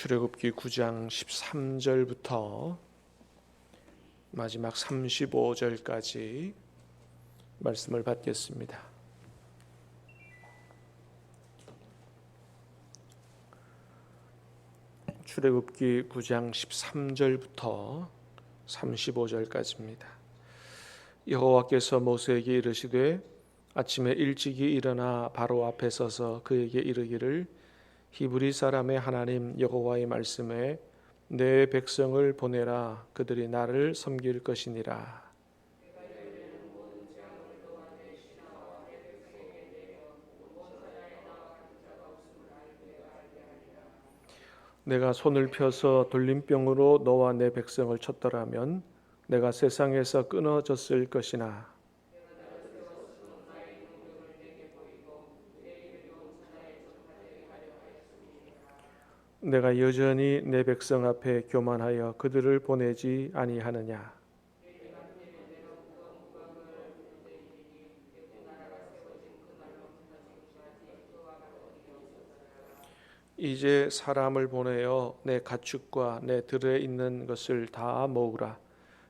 출애굽기 9장 13절부터 마지막 35절까지 말씀을 받겠습니다. 출애굽기 9장 13절부터 35절까지입니다. 여호와께서 모세에게 이르시되 아침에 일찍이 일어나 바로 앞에 서서 그에게 이르기를 히브리 사람의 하나님 여호와의 말씀에 내 백성을 보내라. 그들이 나를 섬길 것이니라. 내가 손을 펴서 돌림병으로 너와 내 백성을 쳤더라면 내가 세상에서 끊어졌을 것이나 내가 여전히 내 백성 앞에 교만하여 그들을 보내지 아니하느냐? 이제 사람을 보내어 내 가축과 내 들에 있는 것을 다 모으라.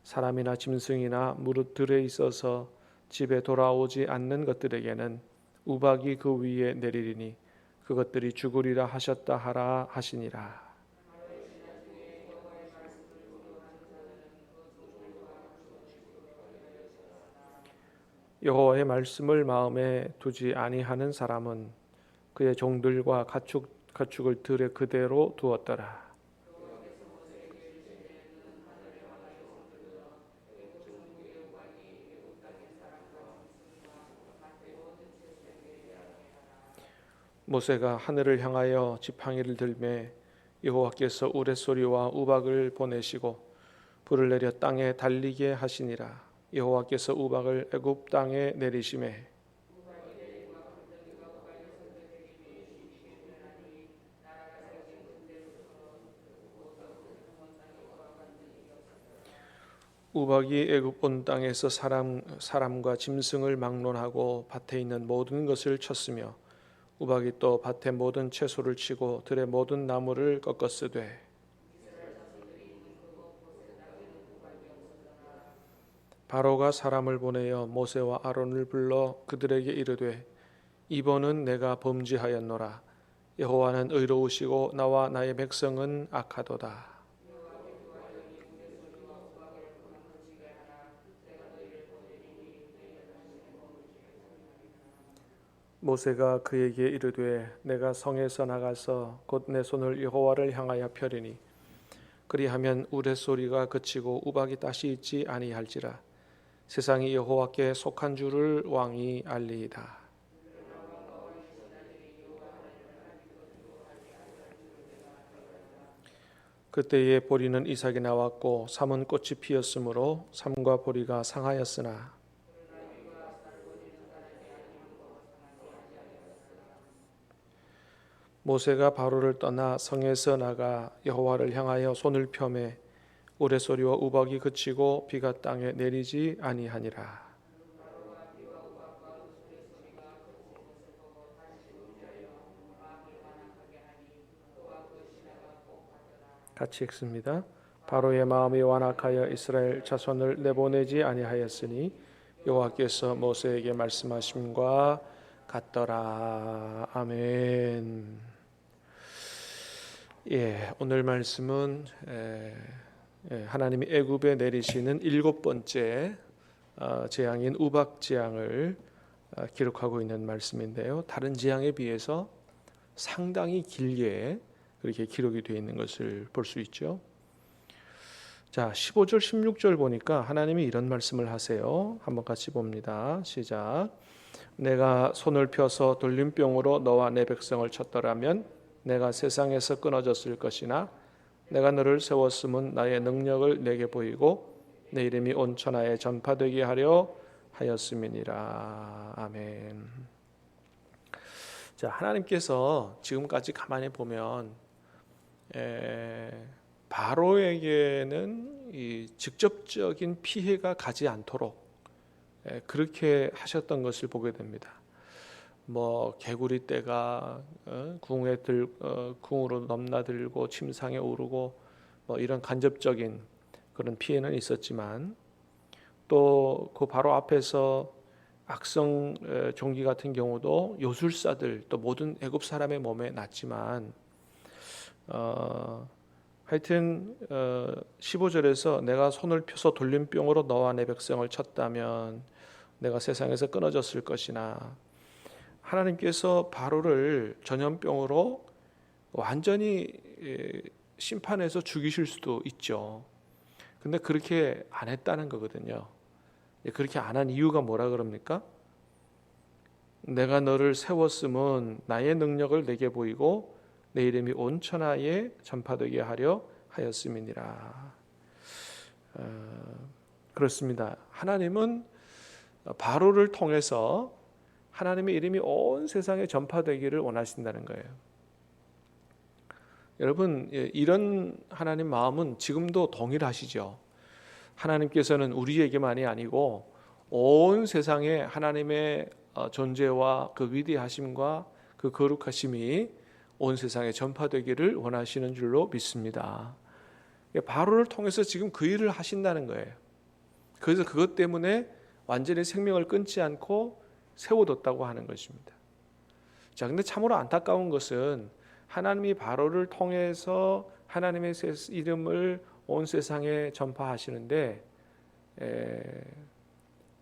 사람이나 짐승이나 무릇 들에 있어서 집에 돌아오지 않는 것들에게는 우박이 그 위에 내리리니 그것들이 죽으리라 하셨다 하라 하시니라. 여호와의 말씀을 마음에 두지 아니하는 사람은 그의 종들과 가축 가축을 들에 그대로 두었더라. 모세가 하늘을 향하여 지팡이를 들매 여호와께서 우레소리와 우박을 보내시고 불을 내려 땅에 달리게 하시니라. 여호와께서 우박을 애굽 땅에 내리심에 우박이 애굽 온 땅에서 사람 사람과 짐승을 막론하고 밭에 있는 모든 것을 쳤으며 우박이 또 밭의 모든 채소를 치고 들의 모든 나무를 꺾었으되 바로가 사람을 보내어 모세와 아론을 불러 그들에게 이르되 이번은 내가 범죄하였노라. 여호와는 의로우시고 나와 나의 백성은 악하도다 모세가 그에게 이르되 내가 성에서 나가서 곧 내 손을 여호와를 향하여 펴리니 그리하면 우레 소리가 그치고 우박이 다시 있지 아니할지라 세상이 여호와께 속한 줄을 왕이 알리이다. 그때에 보리는 이삭이 나왔고 삼은 꽃이 피었으므로 삼과 보리가 상하였으나 모세가 바로를 떠나 성에서 나가 여호와를 향하여 손을 펴매 우레소리와 우박이 그치고 비가 땅에 내리지 아니하니라. 같이 읽습니다. 바로의 마음이 완악하여 이스라엘 자손을 내보내지 아니하였으니 여호와께서 모세에게 말씀하심과 같더라. 아멘. 예, 오늘 말씀은 에, 예, 하나님이 애굽에 내리시는 일곱 번째 어, 재앙인 우박 재앙을 어, 기록하고 있는 말씀인데요. 다른 재앙에 비해서 상당히 길게 그렇게 기록이 되어 있는 것을 볼 수 있죠. 자, 15절, 16절 보니까 하나님이 이런 말씀을 하세요. 한번 같이 봅니다. 시작. 내가 손을 펴서 돌림병으로 너와 내 백성을 쳤더라면 내가 세상에서 끊어졌을 것이나 내가 너를 세웠음은 나의 능력을 내게 보이고 내 이름이 온 천하에 전파되게 하려 하였음이니라. 아멘. 자, 하나님께서 지금까지 가만히 보면 에, 바로에게는 이 직접적인 피해가 가지 않도록 에, 그렇게 하셨던 것을 보게 됩니다. 뭐 개구리 떼가 어, 궁에 들 어, 궁으로 넘나들고 침상에 오르고 뭐 이런 간접적인 그런 피해는 있었지만 또 그 바로 앞에서 악성 에, 종기 같은 경우도 요술사들 또 모든 애굽 사람의 몸에 났지만 어, 하여튼 어, 15절에서 내가 손을 펴서 돌림병으로 너와 내 백성을 쳤다면 내가 세상에서 끊어졌을 것이나 하나님께서 바로를 전염병으로 완전히 예, 심판해서 죽이실 수도 있죠. 근데 그렇게 안 했다는 거거든요. 예, 그렇게 안 한 이유가 뭐라 그럽니까? 내가 너를 세웠음은 나의 능력을 내게 보이고 내 이름이 온 천하에 전파되게 하려 하였음이니라. 어, 그렇습니다. 하나님은 바로를 통해서 하나님의 이름이 온 세상에 전파되기를 원하신다는 거예요. 여러분 예, 이런 하나님 마음은 지금도 동일하시죠. 하나님께서는 우리에게만이 아니고 온 세상에 하나님의 어, 존재와 그 위대하심과 그 거룩하심이 온 세상에 전파되기를 원하시는 줄로 믿습니다. 예, 바로를 통해서 지금 그 일을 하신다는 거예요. 그래서 그것 때문에 완전히 생명을 끊지 않고 세워뒀다고 하는 것입니다. 자, 근데 참으로 안타까운 것은 하나님이 바로를 통해서 하나님의 이름을 온 세상에 전파하시는데 에,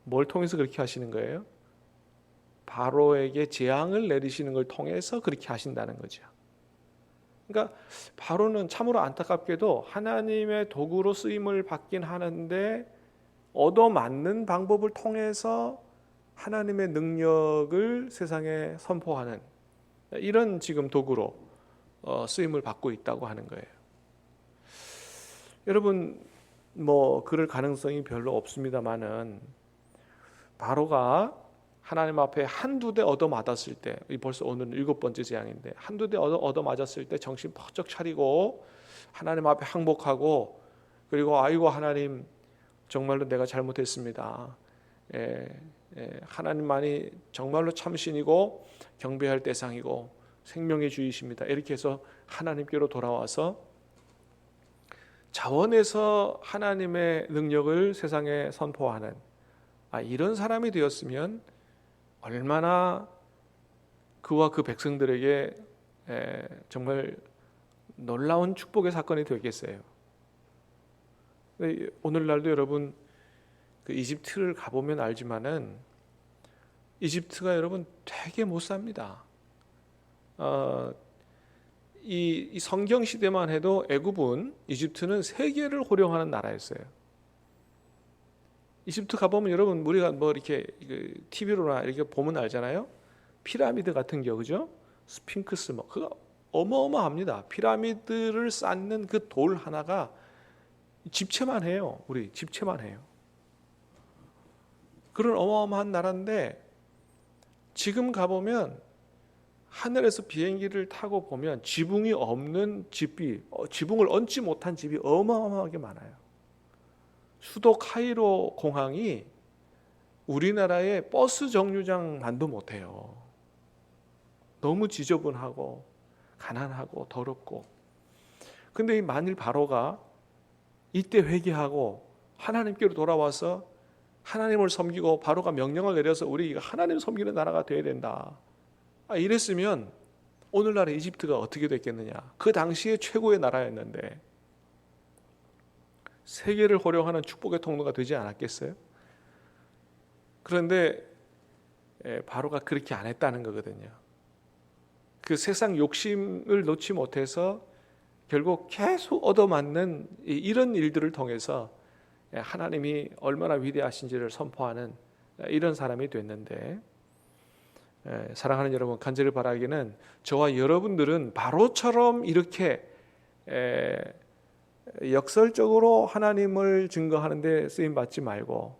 뭘 통해서 그렇게 하시는 거예요? 바로에게 재앙을 내리시는 걸 통해서 그렇게 하신다는 거죠. 그러니까 바로는 참으로 안타깝게도 하나님의 도구로 쓰임을 받긴 하는데 얻어맞는 방법을 통해서 하나님의 능력을 세상에 선포하는 이런 지금 도구로 어, 쓰임을 받고 있다고 하는 거예요. 여러분 뭐 그럴 가능성이 별로 없습니다만은 바로가 하나님 앞에 한두 대 얻어 맞았을 때, 벌써 오늘 일곱 번째 재앙인데 한두 대 얻어, 얻어 맞았을 때 정신 번쩍 차리고 하나님 앞에 항복하고 그리고 아이고 하나님 정말로 내가 잘못했습니다. 예, 예, 하나님만이 정말로 참신이고 경배할 대상이고 생명의 주이십니다. 이렇게 해서 하나님께로 돌아와서 자원에서 하나님의 능력을 세상에 선포하는 아, 이런 사람이 되었으면 얼마나 그와 그 백성들에게 에, 정말 놀라운 축복의 사건이 되겠어요. 오늘날도 여러분 그 이집트를 가보면 알지만은 이집트가 여러분 되게 못 삽니다. 어, 이, 이 성경 시대만 해도 애굽은 이집트는 세계를 호령하는 나라였어요. 이집트 가보면 여러분 우리가 뭐 이렇게 그 TV로나 이렇게 보면 알잖아요. 피라미드 같은 겨 그죠? 스핑크스 뭐 그거 어마어마합니다. 피라미드를 쌓는 그 돌 하나가 집채만 해요. 우리 집채만 해요. 그런 어마어마한 나라인데 지금 가보면 하늘에서 비행기를 타고 보면 지붕이 없는 집이 어, 지붕을 얹지 못한 집이 어마어마하게 많아요. 수도 카이로 공항이 우리나라의 버스 정류장만도 못해요. 너무 지저분하고 가난하고 더럽고. 근데 만일 바로가 이때 회개하고 하나님께로 돌아와서 하나님을 섬기고 바로가 명령을 내려서 우리 하나님 섬기는 나라가 되어야 된다. 아, 이랬으면 오늘날의 이집트가 어떻게 됐겠느냐? 그 당시에 최고의 나라였는데 세계를 호령하는 축복의 통로가 되지 않았겠어요? 그런데 바로가 그렇게 안 했다는 거거든요. 그 세상 욕심을 놓지 못해서 결국 계속 얻어맞는 이런 일들을 통해서 하나님이 얼마나 위대하신지를 선포하는 이런 사람이 됐는데 사랑하는 여러분 간절히 바라기는 저와 여러분들은 바로처럼 이렇게 역설적으로 하나님을 증거하는데 쓰임 받지 말고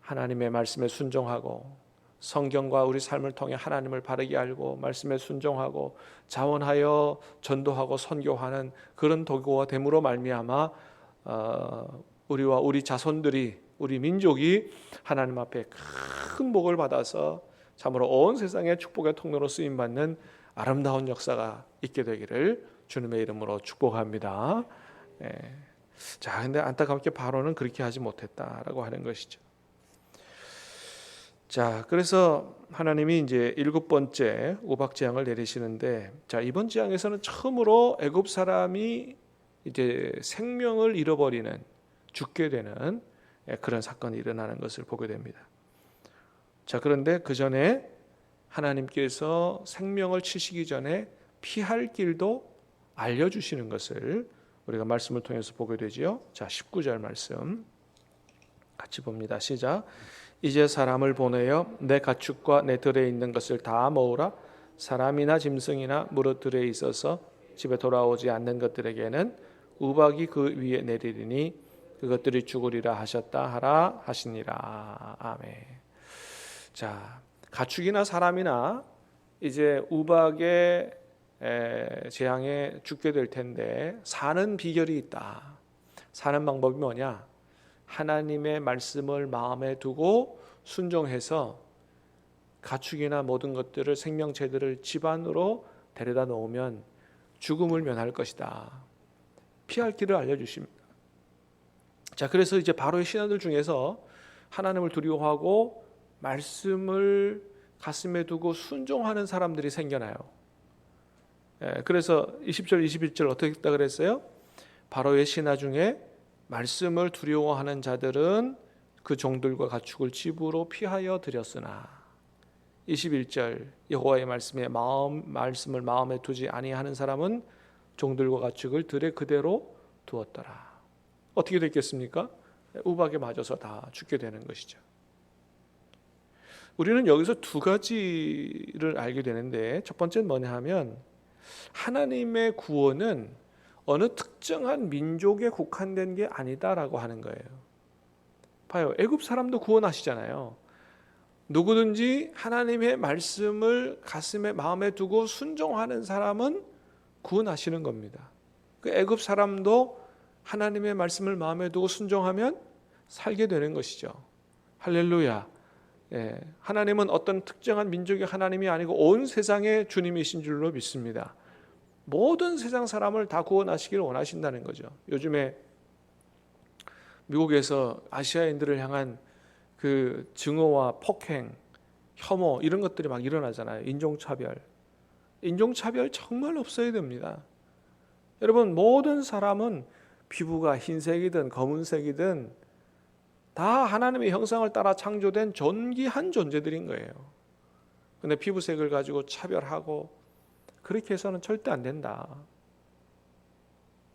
하나님의 말씀에 순종하고 성경과 우리 삶을 통해 하나님을 바르게 알고 말씀에 순종하고 자원하여 전도하고 선교하는 그런 도구와 됨으로 말미암아 어, 우리와 우리 자손들이 우리 민족이 하나님 앞에 큰 복을 받아서 참으로 온 세상의 축복의 통로로 쓰임 받는 아름다운 역사가 있게 되기를 주님의 이름으로 축복합니다. 예. 자, 근데 안타깝게 바로는 그렇게 하지 못했다라고 하는 것이죠. 자, 그래서 하나님이 이제 일곱 번째 우박 재앙을 내리시는데, 자 이번 재앙에서는 처음으로 애굽 사람이 이제 생명을 잃어버리는 죽게 되는 예, 그런 사건이 일어나는 것을 보게 됩니다. 자, 그런데 그 전에 하나님께서 생명을 치시기 전에 피할 길도 알려주시는 것을 우리가 말씀을 통해서 보게 되지요. 자, 19절 말씀 같이 봅니다. 시작. 이제 사람을 보내어 내 가축과 내 들에 있는 것을 다 모으라. 사람이나 짐승이나 무릇 들에 있어서 집에 돌아오지 않는 것들에게는 우박이 그 위에 내리리니 그것들이 죽으리라 하셨다 하라 하시니라. 아멘. 자, 가축이나 사람이나 이제 우박의 에, 재앙에 죽게 될 텐데 사는 비결이 있다. 사는 방법이 뭐냐? 하나님의 말씀을 마음에 두고 순종해서 가축이나 모든 것들을 생명체들을 집안으로 데려다 놓으면 죽음을 면할 것이다. 피할 길을 알려주십니다. 자, 그래서 이제 바로의 신하들 중에서 하나님을 두려워하고 말씀을 가슴에 두고 순종하는 사람들이 생겨나요. 예, 그래서 20절, 21절 어떻게 했다 그랬어요? 바로의 신하 중에 말씀을 두려워하는 자들은 그 종들과 가축을 집으로 피하여 드렸으나 21절 여호와의 말씀에 마음 말씀을 마음에 두지 아니하는 사람은 종들과 가축을 들에 그대로 두었더라. 어떻게 됐겠습니까? 우박에 맞아서 다 죽게 되는 것이죠. 우리는 여기서 두 가지를 알게 되는데 첫 번째는 뭐냐 하면 하나님의 구원은 어느 특정한 민족에 국한된 게 아니다라고 하는 거예요. 봐요. 애굽 사람도 구원하시잖아요. 누구든지 하나님의 말씀을 가슴에 마음에 두고 순종하는 사람은 구원하시는 겁니다. 그 애굽 사람도 하나님의 말씀을 마음에 두고 순종하면 살게 되는 것이죠. 할렐루야. 예, 하나님은 어떤 특정한 민족의 하나님이 아니고 온 세상의 주님이신 줄로 믿습니다. 모든 세상 사람을 다 구원하시기를 원하신다는 거죠. 요즘에 미국에서 아시아인들을 향한 그 증오와 폭행, 혐오 이런 것들이 막 일어나잖아요. 인종차별. 인종차별 정말 없어야 됩니다. 여러분 모든 사람은 피부가 흰색이든 검은색이든 다 하나님의 형상을 따라 창조된 존귀한 존재들인 거예요. 근데 피부색을 가지고 차별하고 그렇게 해서는 절대 안 된다.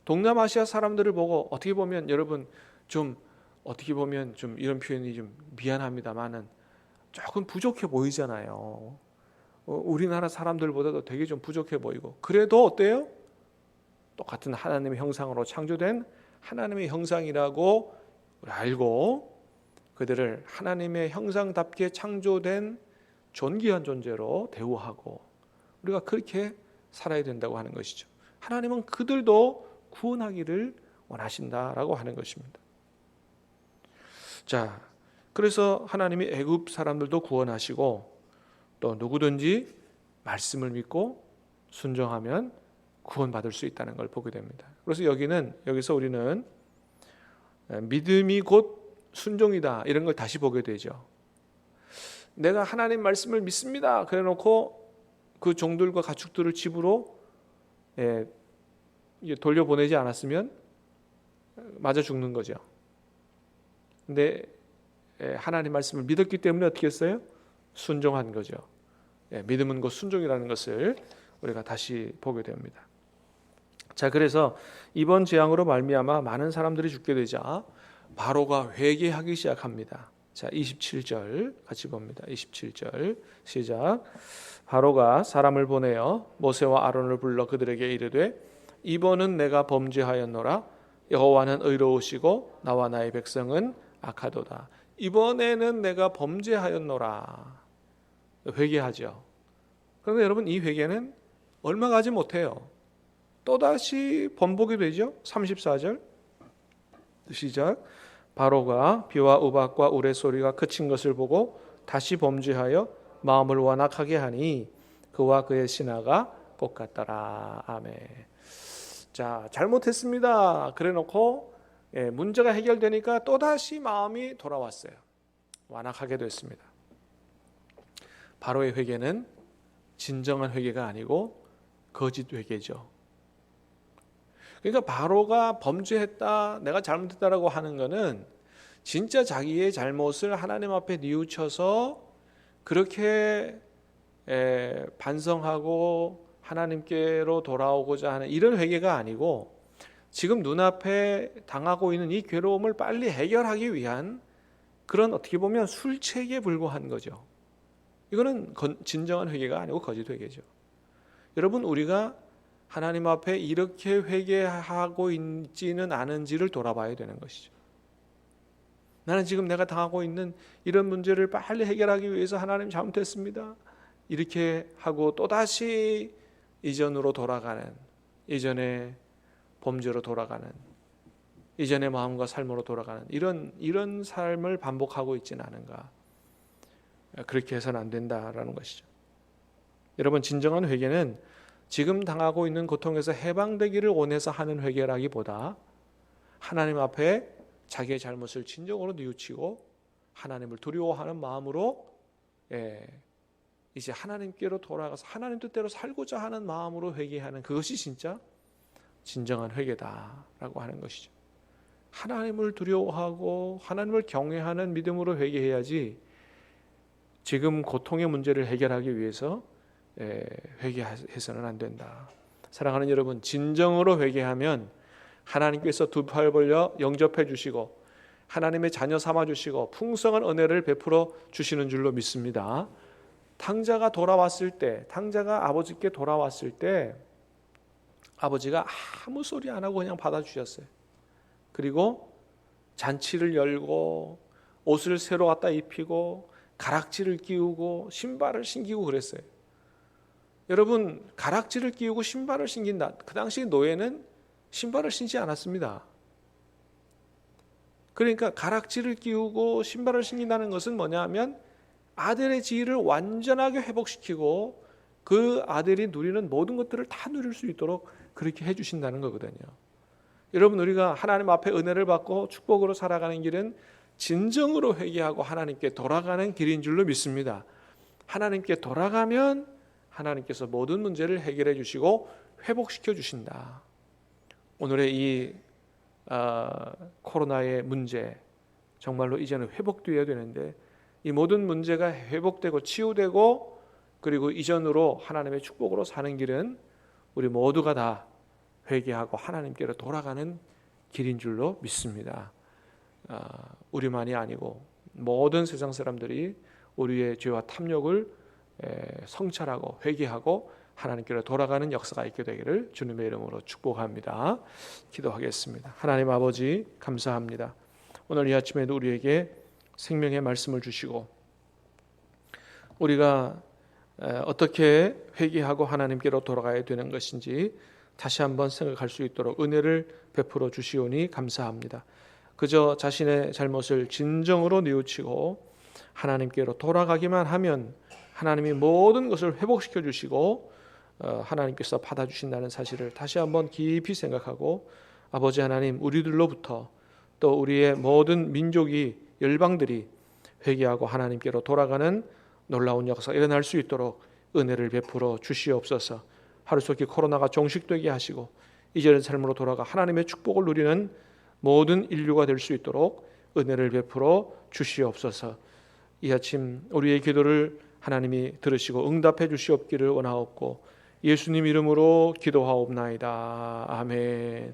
동남아시아 사람들을 보고 어떻게 보면 여러분 좀 어떻게 보면 좀 이런 표현이 좀 미안합니다만은 조금 부족해 보이잖아요. 어, 우리나라 사람들보다도 되게 좀 부족해 보이고 그래도 어때요? 똑같은 하나님의 형상으로 창조된 하나님의 형상이라고 알고 그들을 하나님의 형상답게 창조된 존귀한 존재로 대우하고 우리가 그렇게 살아야 된다고 하는 것이죠. 하나님은 그들도 구원하기를 원하신다라고 하는 것입니다. 자, 그래서 하나님이 애굽 사람들도 구원하시고 또 누구든지 말씀을 믿고 순종하면 구원받을 수 있다는 걸 보게 됩니다. 그래서 여기는 여기서 우리는 믿음이 곧 순종이다 이런 걸 다시 보게 되죠. 내가 하나님 말씀을 믿습니다. 그래 놓고 그 종들과 가축들을 집으로 예, 돌려보내지 않았으면 맞아 죽는 거죠. 근데 예, 하나님 말씀을 믿었기 때문에 어떻게 했어요? 순종한 거죠. 예, 믿음은 곧 순종이라는 것을 우리가 다시 보게 됩니다. 자, 그래서 이번 재앙으로 말미암아 많은 사람들이 죽게 되자 바로가 회개하기 시작합니다. 자, 27절 같이 봅니다. 27절 시작. 바로가 사람을 보내어 모세와 아론을 불러 그들에게 이르되 이번은 내가 범죄하였노라 여호와는 의로우시고 나와 나의 백성은 악하도다. 이번에는 내가 범죄하였노라. 회개하죠. 그런데 여러분 이 회개는 얼마 가지 못해요. 또다시 번복이 되죠. 34절 시작 바로가 비와 우박과 우레 소리가 그친 것을 보고 다시 범죄하여 마음을 완악하게 하니 그와 그의 신하가 똑같더라. 아멘. 자, 잘못했습니다. 그래 놓고 예, 문제가 해결되니까 또 다시 마음이 돌아왔어요. 완악하게 됐습니다. 바로의 회개는 진정한 회개가 아니고 거짓 회개죠. 그러니까 바로가 범죄했다, 내가 잘못했다라고 하는 것은 진짜 자기의 잘못을 하나님 앞에 뉘우쳐서 그렇게 에, 반성하고 하나님께로 돌아오고자 하는 이런 회개가 아니고 지금 눈앞에 당하고 있는 이 괴로움을 빨리 해결하기 위한 그런 어떻게 보면 술책에 불과한 거죠. 이거는 건- 진정한 회개가 아니고 거짓 회개죠. 여러분 우리가 하나님 앞에 이렇게 회개하고 있지는 않은지를 돌아봐야 되는 것이죠. 나는 지금 내가 당하고 있는 이런 문제를 빨리 해결하기 위해서 하나님 잘못했습니다. 이렇게 하고 또다시 이전으로 돌아가는 이전의 범죄로 돌아가는 이전의 마음과 삶으로 돌아가는 이런 이런 삶을 반복하고 있지는 않은가? 그렇게 해서는 안 된다라는 것이죠. 여러분 진정한 회개는 지금 당하고 있는 고통에서 해방되기를 원해서 하는 회개라기보다 하나님 앞에 자기의 잘못을 진정으로 뉘우치고 하나님을 두려워하는 마음으로 예, 이제 하나님께로 돌아가서 하나님 뜻대로 살고자 하는 마음으로 회개하는 그것이 진짜 진정한 회개다라고 하는 것이죠. 하나님을 두려워하고 하나님을 경외하는 믿음으로 회개해야지 지금 고통의 문제를 해결하기 위해서 에, 회개해서는 안 된다. 사랑하는 여러분, 진정으로 회개하면 하나님께서 두 팔 벌려 영접해 주시고 하나님의 자녀 삼아 주시고 풍성한 은혜를 베풀어 주시는 줄로 믿습니다. 탕자가 돌아왔을 때, 탕자가 아버지께 돌아왔을 때 아버지가 아무 소리 안 하고 그냥 받아 주셨어요. 그리고 잔치를 열고 옷을 새로 갖다 입히고 가락지를 끼우고 신발을 신기고 그랬어요. 여러분 가락지를 끼우고 신발을 신긴다. 그 당시 노예는 신발을 신지 않았습니다. 그러니까 가락지를 끼우고 신발을 신긴다는 것은 뭐냐면 아들의 지위를 완전하게 회복시키고 그 아들이 누리는 모든 것들을 다 누릴 수 있도록 그렇게 해주신다는 거거든요. 여러분 우리가 하나님 앞에 은혜를 받고 축복으로 살아가는 길은 진정으로 회개하고 하나님께 돌아가는 길인 줄로 믿습니다. 하나님께 돌아가면 하나님께서 모든 문제를 해결해 주시고 회복시켜 주신다. 오늘의 이 어, 코로나의 문제 정말로 이제는 회복되어야 되는데 이 모든 문제가 회복되고 치유되고 그리고 이전으로 하나님의 축복으로 사는 길은 우리 모두가 다 회개하고 하나님께로 돌아가는 길인 줄로 믿습니다. 아, 우리만이 아니고 모든 세상 사람들이 우리의 죄와 탐욕을 에, 성찰하고 회개하고 하나님께로 돌아가는 역사가 있게 되기를 주님의 이름으로 축복합니다. 기도하겠습니다. 하나님 아버지 감사합니다. 오늘 이 아침에도 우리에게 생명의 말씀을 주시고 우리가 에, 어떻게 회개하고 하나님께로 돌아가야 되는 것인지 다시 한번 생각할 수 있도록 은혜를 베풀어 주시오니 감사합니다. 그저 자신의 잘못을 진정으로 뉘우치고 하나님께로 돌아가기만 하면 하나님이 모든 것을 회복시켜 주시고 어, 하나님께서 받아 주신다는 사실을 다시 한번 깊이 생각하고 아버지 하나님 우리들로부터 또 우리의 모든 민족이 열방들이 회개하고 하나님께로 돌아가는 놀라운 역사가 일어날 수 있도록 은혜를 베풀어 주시옵소서. 하루속히 코로나가 종식되게 하시고 이전의 삶으로 돌아가 하나님의 축복을 누리는 모든 인류가 될 수 있도록 은혜를 베풀어 주시옵소서. 이 아침 우리의 기도를 하나님이 들으시고 응답해 주시옵기를 원하옵고 예수님 이름으로 기도하옵나이다. 아멘.